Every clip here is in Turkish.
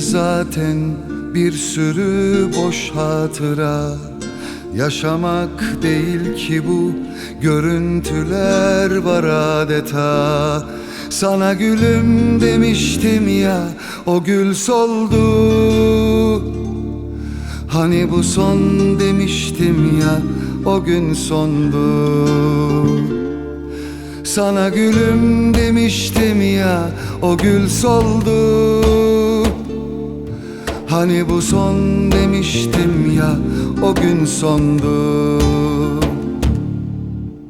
zaten bir sürü boş hatıra. Yaşamak değil ki bu görüntüler var adeta. Sana gülüm demiştim ya o gül soldu. Hani bu son demiştim ya o gün sondu Sana gülüm demiştim ya o gül soldu. Hani bu son demiştim ya o gün sondu.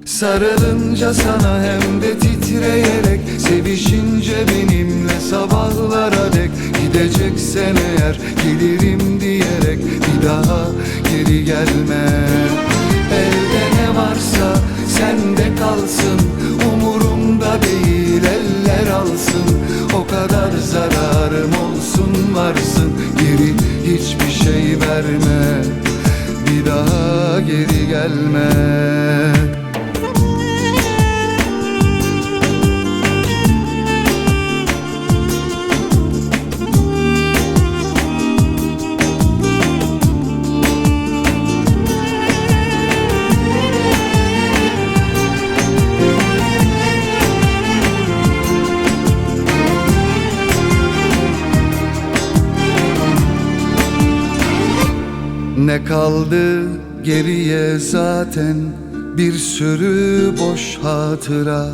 Sarılınca sana hem de titreyerek Sevişince benimle sabahlara dek. Gideceksen eğer gelirim diyerek Bir daha geri gelme verme. Bir daha geri gelme Ne kaldı geriye zaten bir sürü boş hatıra.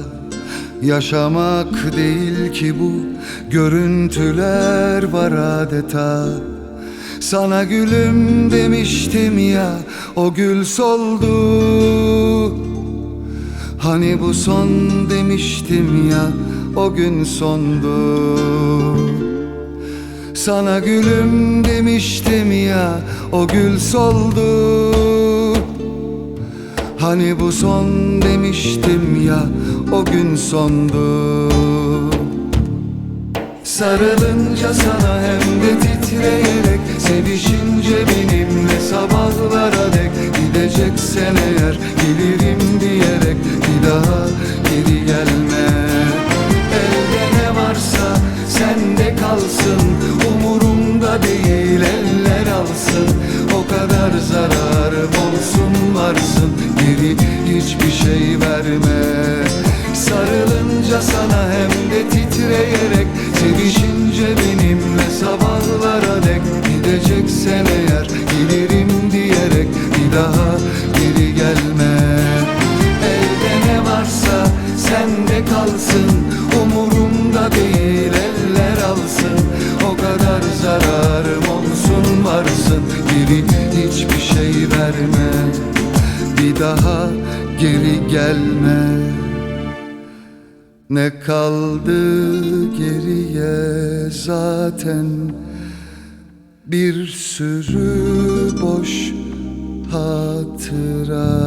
Yaşamak değil ki bu görüntüler var adeta. Sana gülüm demiştim ya o gül soldu. Hani bu son demiştim ya o gün sondu. Sana gülüm demiştim ya o gül soldu. Hani bu son demiştim ya o gün sondu. Sarılınca sana hem de titreyerek Sevişince benimle sabahlara dek. Gideceksen eğer gelirim diyerek Bir daha geri gelme. Elde ne varsa sende kalsın Umurumda değil eller Gideceksen eğer gelirim diyerek Bir daha geri gelme. Elde ne varsa sende kalsın Umurumda değil eller alsın. O kadar zararım olsun varsın Geri hiçbir şey verme. Bir daha geri gelme. Ne kaldı geriye zaten bir sürü boş hatıra